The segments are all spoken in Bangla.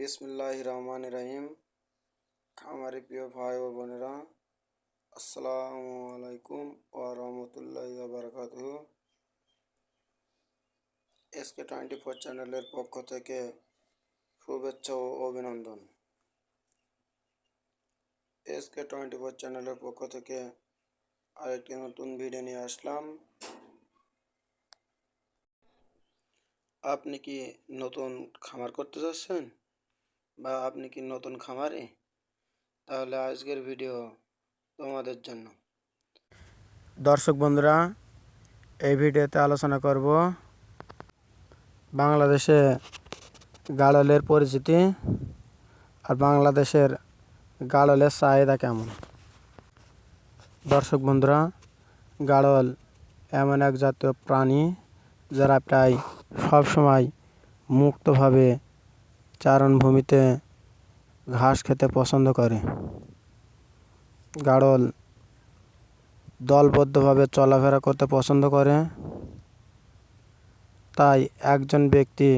বিসমিল্লাহ রহমান রহিম খামারি প্রিয় ভাই ও বোনেরা, আসসালামু আলাইকুম ও রহমতুল্লাহ বারকাত এসকে টোয়েন্টি ফোর চ্যানেলের পক্ষ থেকে শুভেচ্ছা ও অভিনন্দন। এসকে টোয়েন্টি ফোর চ্যানেলের পক্ষ থেকে আরেকটি নতুন ভিডিও নিয়ে আসলাম। আপনি কি নতুন খামার করতে যাচ্ছেন? বা আপনি কি নতুন খামারে? তাহলে আজকের ভিডিও তোমাদের জন্য। দর্শক বন্ধুরা, এই ভিডিওতে আলোচনা করব বাংলাদেশে গাড়লের পরিচিতি আর বাংলাদেশের গাড়লের চাহিদা কেমন? দর্শক বন্ধুরা গাড়ল এমন এক জাতীয় প্রাণী যারা প্রায় সবসময় মুক্তভাবে চারণভূমিতে ঘাস খেতে পছন্দ করে। গাড়ল দলবদ্ধভাবে চলাফেরা করতে পছন্দ করে। তাই একজন ব্যক্তি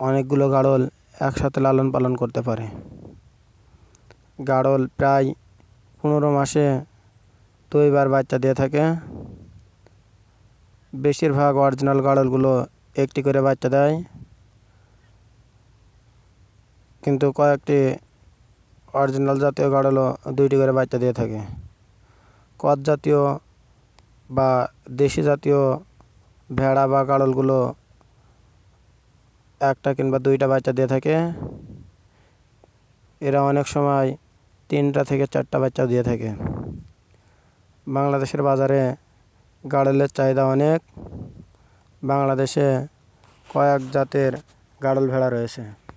অনেকগুলো গাড়ল একসাথে লালন পালন করতে পারে। গাড়ল প্রায় পনেরো মাসে দুইবার বাচ্চা দিয়ে থাকে। বেশিরভাগ অরিজিনাল গাড়লগুলো একটি করে বাচ্চা দেয়। কিন্তু কয়েকটি অরিজিনাল জাতীয় গাড়লও দুইটি করে বাচ্চা দিয়ে থাকে। কদ জাতীয় বা দেশি জাতীয় ভেড়া বা গাড়লগুলো একটা কিংবা দুইটা বাচ্চা দিয়ে থাকে। এরা অনেক সময় তিনটা থেকে চারটা বাচ্চা দিয়ে থাকে। বাংলাদেশের বাজারে গাড়লের চাহিদা অনেক। বাংলাদেশে কয়েক জাতের গাড়ল ভেড়া রয়েছে।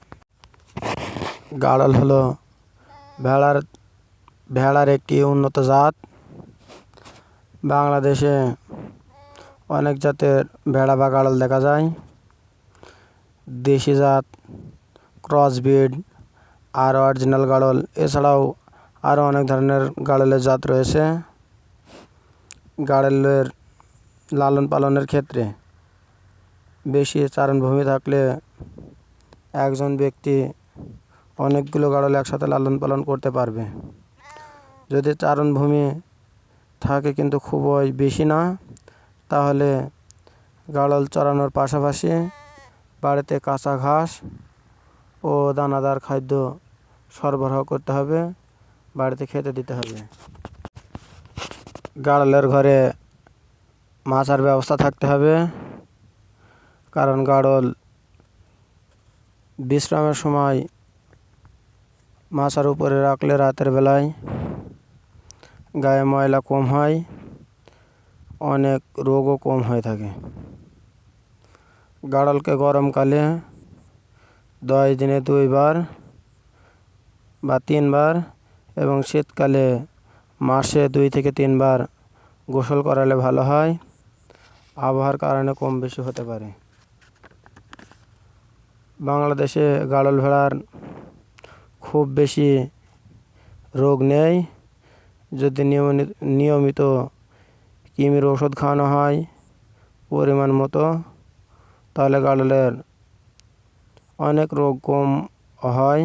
গাড়ল হলো ভেড়ার ভেড়ার একটি উন্নত জাত। বাংলাদেশে অনেক জাতের ভেড়া বা গাড়ল দেখা যায়। দেশি জাত, ক্রসবিড, আর অরিজিনাল গাড়ল। এছাড়াও আরও অনেক ধরনের গাড়লের জাত রয়েছে। গাড়লের লালন পালনের ক্ষেত্রে বেশি চারণভূমি থাকলে একজন ব্যক্তি অনেকগুলো গাড়ল একসাথে লালন পালন করতে পারবে। যদি চারণভূমি থাকে কিন্তু খুবই বেশি না, তাহলে গাড়ল চড়ানোর পাশাপাশি বাড়িতে কাঁচা ঘাস ও দানাদার খাদ্য সরবরাহ করতে হবে, বাড়িতে খেতে দিতে হবে। গাড়লের ঘরে মাছার ব্যবস্থা থাকতে হবে, কারণ গাড়ল বিশ্রামের সময় মাছার উপরে রাখলে রাতের বেলায় গায়ে ময়লা কম হয়, অনেক রোগও কম হয়ে থাকে। গাড়লকে গরমকালে দশ দিনে দুইবার বা তিনবার এবং শীতকালে মাসে দুই থেকে তিনবার গোসল করালে ভালো হয়। আবহাওয়ার কারণে কম বেশি হতে পারে। বাংলাদেশে গাড়ল ভেড়ার খুব বেশি রোগ নেই। যদি নিয়মিত কৃমির ওষুধ খাওয়ানো হয় পরিমাণ মতো, তাহলে গাড়লের অনেক রোগ কম হয়।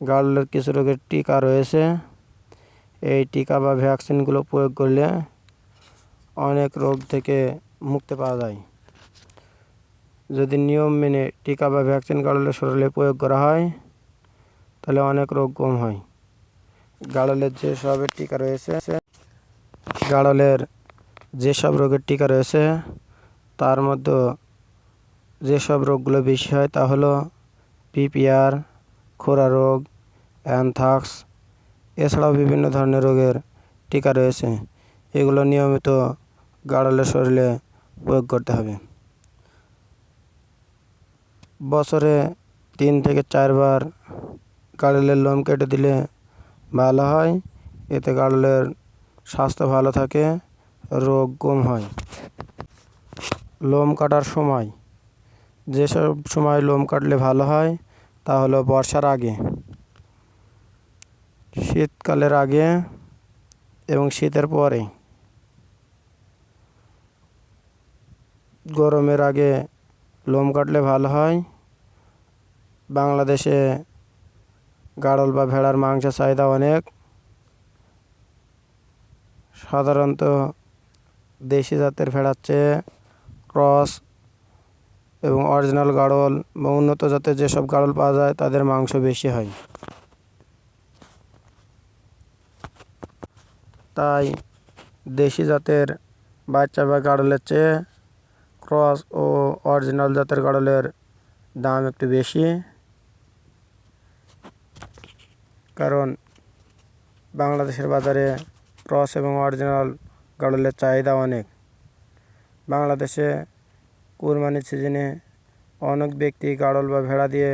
গাড়লের কিছু রোগের টিকা রয়েছে। এই টিকা বা ভ্যাকসিনগুলো প্রয়োগ করলে অনেক রোগ থেকে মুক্তি পাওয়া যায়। যদি নিয়ম মেনে টিকা বা ভ্যাকসিন গাড়লের শরীরে প্রয়োগ করা হয় তাহলে অনেক রোগ কম হয়। গাড়লের যেসবের টিকা রয়েছে, গাড়লের যেসব রোগের টিকা রয়েছে, তার মধ্যে যেসব রোগগুলো বেশি হয় তা হলো পিপিআর, খোরা রোগ অ্যানথাক্স এছাড়াও বিভিন্ন ধরনের রোগের টিকা রয়েছে। এগুলো নিয়মিত গাড়লের শরীরে প্রয়োগ করতে হবে। বছরে তিন থেকে চারবার গাড়লের লোম কেটে দিলে ভালো হয়। এতে গাড়লের স্বাস্থ্য ভালো থাকে, রোগ কম হয়। লোম কাটার সময়, যেসব সময় লোম কাটলে ভালো হয়, তা হলো বর্ষার আগে। শীতকালের আগে এবং শীতের পরে। গরমের আগে লোম কাটলে ভালো হয়। বাংলাদেশে গাড়ল বা ভেড়ার মাংসের চাহিদা অনেক। সাধারণত দেশি জাতের ভেড়ার চেয়ে ক্রস এবং অরিজিনাল গাড়ল বা উন্নত জাতের যেসব গাড়ল পাওয়া যায়, তাদের মাংস বেশি হয়। তাই দেশি জাতের বাচ্চা বা গাড়লের চেয়ে ক্রস ও অরিজিনাল জাতের গাড়লের দাম একটু বেশি। কারণ বাংলাদেশের বাজারে ক্রস এবং অরিজিনাল গাড়লের চাহিদা অনেক। বাংলাদেশে কুরবানির সিজনে অনেক ব্যক্তি গাড়ল বা ভেড়া দিয়ে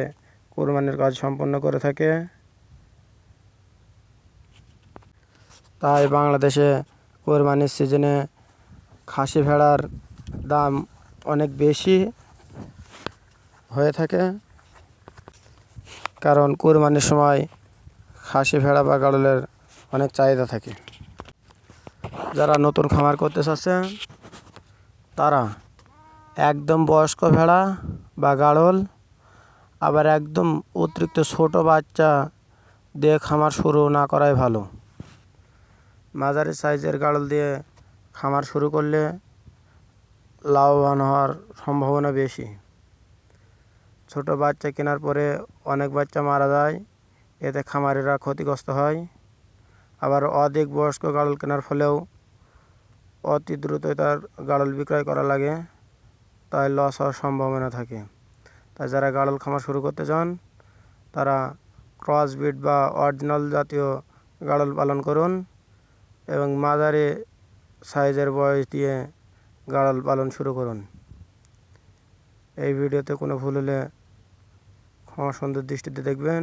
কুরবানির কাজ সম্পন্ন করে থাকে। তাই বাংলাদেশে কোরবানির সিজনে খাসি ভেড়ার দাম অনেক বেশি হয়ে থাকে। কারণ কোরবানির সময় খাসি, ভেড়া বা গাড়লের অনেক চাহিদা থাকে। যারা নতুন খামার করতে চাচ্ছে তারা একদম বয়স্ক ভেড়া বা গাড়ল, আবার একদম অতিরিক্ত ছোট বাচ্চা দিয়ে খামার শুরু না করাই ভালো। মাঝারি সাইজের গাড়ল দিয়ে খামার শুরু করলে লাভবান হওয়ার সম্ভাবনা বেশি। ছোট বাচ্চা কেনার পরে অনেক বাচ্চা মারা যায় এতে খামারিরা ক্ষতিগ্রস্ত হয়। আবার অধিক বয়স্ক গাড়ল কেনার ফলেও অতি দ্রুতই তার গাড়ল বিক্রয় করা লাগে, তাই লস হওয়ার সম্ভাবনা থাকে। তাই যারা গাড়ল খামার শুরু করতে চান, তারা ক্রস বিট বা অরিজিনাল জাতীয় গাড়ল পালন করুন এবং মাঝারি সাইজের বয়স দিয়ে গাড়ল পালন শুরু করুন। এই ভিডিওতে কোনো ভুল হলে ক্ষমা সুন্দর দৃষ্টিতে দেখবেন।